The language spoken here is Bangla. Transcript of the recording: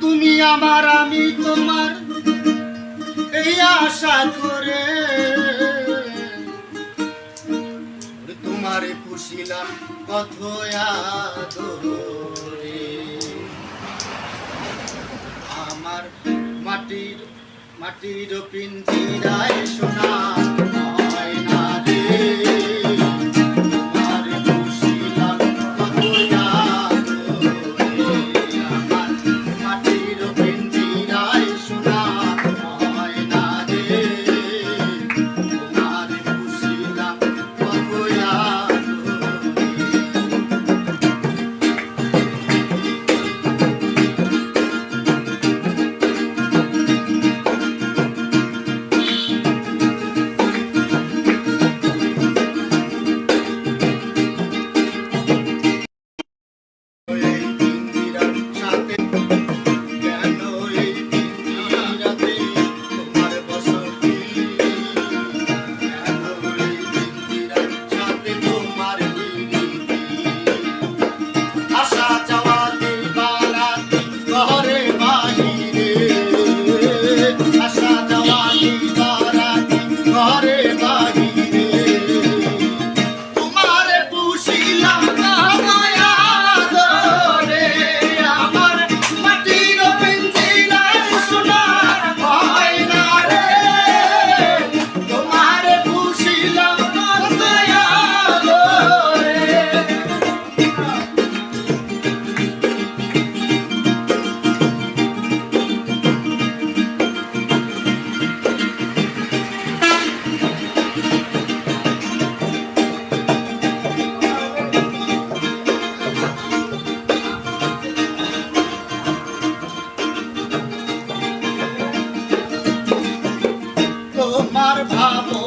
তুমি আমার, আমি তোমার এই আশা করে। তোমারে পুষিলাম কত আমার মাটির মাটির পিঞ্জিরায় সোনা আমার ভাবো